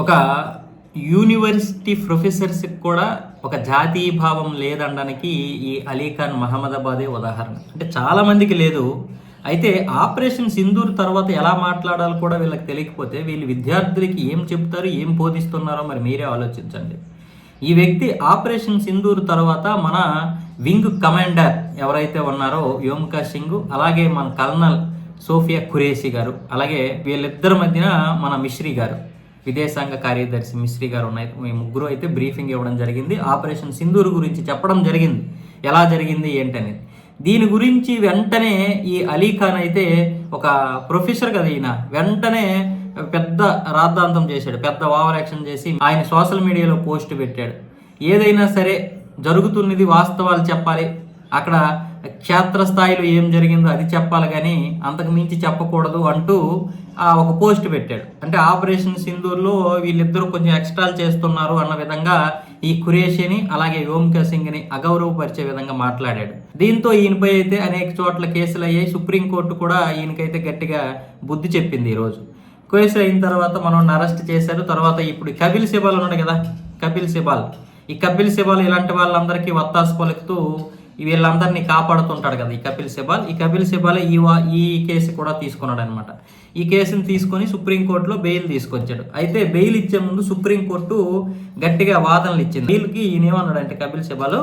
ఒక యూనివర్సిటీ ప్రొఫెసర్స్కి కూడా ఒక జాతీయ భావం లేదనడానికి ఈ అలీఖాన్ మహమ్మదాబాదే ఉదాహరణ. అంటే చాలామందికి లేదు. అయితే ఆపరేషన్ సింధూర్ తర్వాత ఎలా మాట్లాడాలో కూడా వీళ్ళకి తెలియకపోతే వీళ్ళు విద్యార్థులకి ఏం చెప్తారు ఏం బోధిస్తున్నారో మరి మీరే ఆలోచించండి. ఈ వ్యక్తి ఆపరేషన్ సింధూర్ తర్వాత మన వింగ్ కమాండర్ ఎవరైతే ఉన్నారో వ్యోమికా సింగ్ అలాగే మన కల్నల్ సోఫియా ఖురేషి గారు అలాగే వీళ్ళిద్దరి మధ్యన మన మిశ్రీ గారు. విదేశాంగ కార్యదర్శి మిశ్రీ గారు ఉన్నాయి. మేము ముగ్గురు అయితే బ్రీఫింగ్ ఇవ్వడం జరిగింది. ఆపరేషన్ సింధూర్ గురించి చెప్పడం జరిగింది. ఎలా జరిగింది ఏంటనేది. దీని గురించి వెంటనే ఈ అలీ ఖాన్ అయితే ఒక ప్రొఫెసర్ కదా ఈయన. వెంటనే పెద్ద రాద్ధాంతం చేశాడు. పెద్ద ఓవర్ యాక్షన్ చేసి ఆయన సోషల్ మీడియాలో పోస్ట్ పెట్టాడు. ఏదైనా సరే జరుగుతున్నది వాస్తవాలు చెప్పాలి. అక్కడ క్షేత్రస్థాయిలో ఏం జరిగిందో అది చెప్పాలి కానీ అంతకు మించి చెప్పకూడదు అంటూ ఆ ఒక పోస్ట్ పెట్టాడు. అంటే ఆపరేషన్ సింధూర్లో వీళ్ళిద్దరూ కొంచెం ఎక్స్ట్రాలు చేస్తున్నారు అన్న విధంగా ఈ కురేషిని అలాగే ఓంకా సింగ్ని అగౌరవపరిచే విధంగా మాట్లాడాడు. దీంతో ఈయనపై అయితే అనేక చోట్ల కేసులు అయ్యాయి సుప్రీంకోర్టు కూడా ఈయనకైతే గట్టిగా బుద్ధి చెప్పింది ఈరోజు కేసు అయిన తర్వాత మనం అరెస్ట్ చేశారు. తర్వాత ఇప్పుడు కపిల్ సిబాల్ ఉన్నాడు కదా కపిల్ సిబాల్. ఈ కపిల్ సిబాల్ ఇలాంటి వాళ్ళందరికీ వత్తాసు పలుకుతూ వీళ్ళందరినీ కాపాడుతుంటాడు కదా ఈ కపిల్ సిబాల్ ఈ కపిల్ సిబాల్ ఈ వా ఈ కేసు కూడా తీసుకున్నాడు అనమాట ఈ కేసుని తీసుకొని సుప్రీంకోర్టులో బెయిల్ తీసుకొచ్చాడు. అయితే బెయిల్ ఇచ్చే ముందు సుప్రీంకోర్టు గట్టిగా వాదనలు ఇచ్చింది. బెయిల్కి ఈయన ఏమన్నాడంటే కపిల్ సిబాల్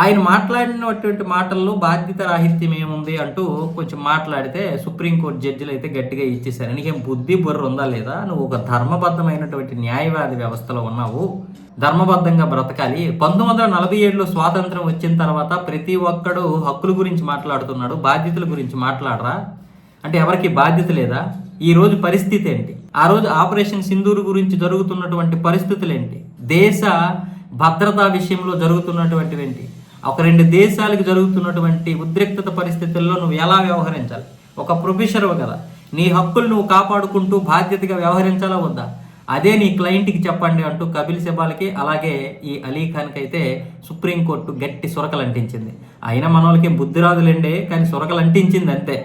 ఆయన మాట్లాడినటువంటి మాటల్లో బాధ్యత రాహిత్యం ఏముంది? అంటూ కొంచెం మాట్లాడితే సుప్రీంకోర్టు జడ్జిలు అయితే గట్టిగా ఇచ్చేసారు నీకేం బుద్ధి బుర్ర ఉందా లేదా? నువ్వు ఒక ధర్మబద్ధమైనటువంటి న్యాయవాది వ్యవస్థలో ఉన్నావు. ధర్మబద్ధంగా బ్రతకాలి. పంతొమ్మిది వందల నలభై ఏడులో స్వాతంత్రం వచ్చిన తర్వాత ప్రతి ఒక్కడు హక్కుల గురించి మాట్లాడుతున్నాడు. బాధ్యతల గురించి మాట్లాడరా? అంటే ఎవరికి బాధ్యత లేదా? ఈ రోజు పరిస్థితి ఏంటి? ఆ రోజు ఆపరేషన్ సింధూరు గురించి జరుగుతున్నటువంటి పరిస్థితులు ఏంటి? దేశ భద్రతా విషయంలో జరుగుతున్నటువంటివి ఏంటి? ఒక రెండు దేశాలకు జరుగుతున్నటువంటి ఉద్రిక్తత పరిస్థితుల్లో నువ్వు ఎలా వ్యవహరించాలి? ఒక ప్రొఫెసర్ కదా నీ హక్కులు నువ్వు కాపాడుకుంటూ బాధ్యతగా వ్యవహరించాలా వద్దా? అదే నీ క్లయింట్కి చెప్పండి అంటూ కపిల్ సిబాల్కి అలాగే ఈ అలీ ఖాన్కి అయితే సుప్రీంకోర్టు గట్టి సురకలు అంటించింది అయినా మన వాళ్ళకి బుద్ధి రాదులేండి కానీ సురకలు అంటించింది అంతే